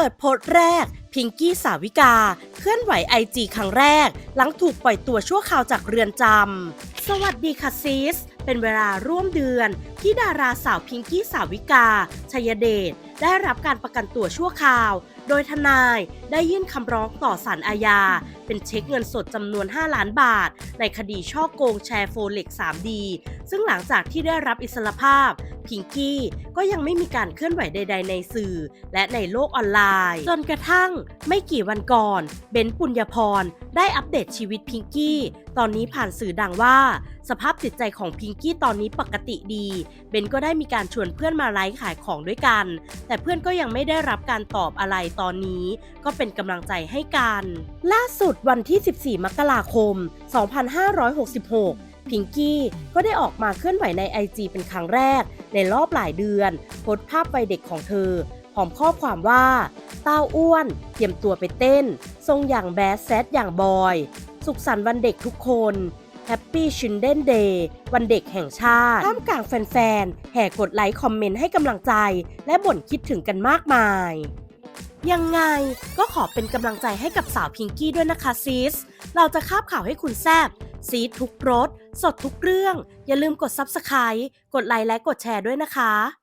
ปิดโพสต์แรก พิงกี้สาวิกา เคลื่อนไหวไอจีครั้งแรก หลังถูกปล่อยตัวชั่วคราวจากเรือนจำ สวัสดีค่ะซีส เป็นเวลาร่วมเดือน ที่ดาราสาวพิงกี้สาวิกา ชยเดชได้รับการประกันตัวชั่วคราว โดยทนายได้ยื่นคำร้องต่อศาลอาญา เป็นเช็คเงินสดจำนวน 5 ล้านบาท ในคดีช่อโกงแชร์โฟเล็ก 3D ซึ่งหลังจากที่ได้รับอิสรภาพ พิงกี้ก็ยังไม่มีการเคลื่อนไหวใด ๆ ในสื่อ และในโลกออนไลน์ จนกระทั่งไม่กี่วันก่อน เบนซ์ปุญญพร ได้อัปเดตชีวิตพิงกี้ ตอนนี้ผ่านสื่อดังว่า สภาพจิตใจของพิงกี้ตอนนี้ปกติดี เบนก็ได้มีการชวนเพื่อนมาไลฟ์ขายของด้วยกัน แต่เพื่อนก็ยังไม่ได้รับการตอบอะไรตอนนี้ก็เป็นกำลังใจให้กัน ล่าสุดวันที่ 14 มกราคม 2566พิงกี้ก็ได้ออกมาเคลื่อนไหวใน IG เป็นครั้งแรก ในรอบหลายเดือน โพสภาพวัยเด็กของเธอ พร้อมข้อความว่าเต้าอ้วน เตรียมตัวไปเต้น ทรงอย่างแบดแซดอย่างบอย สุขสันต์วันเด็กทุกคนแฮปปี้ชินเดนเดย์วันเด็กแห่งชาติ ท่ามกลางแฟนๆ แห่กดไลค์คอมเมนต์ให้กำลังใจ และบ่นคิดถึงกันมากมาย ยังไงก็ขอเป็นกำลังใจให้กับสาวพิงกี้ด้วยนะคะซีส เราจะคาบข่าวให้คุณแซบซีดทุกรสสดทุกเรื่อง อย่าลืมกด Subscribe กดไลค์และกดแชร์ด้วยนะคะ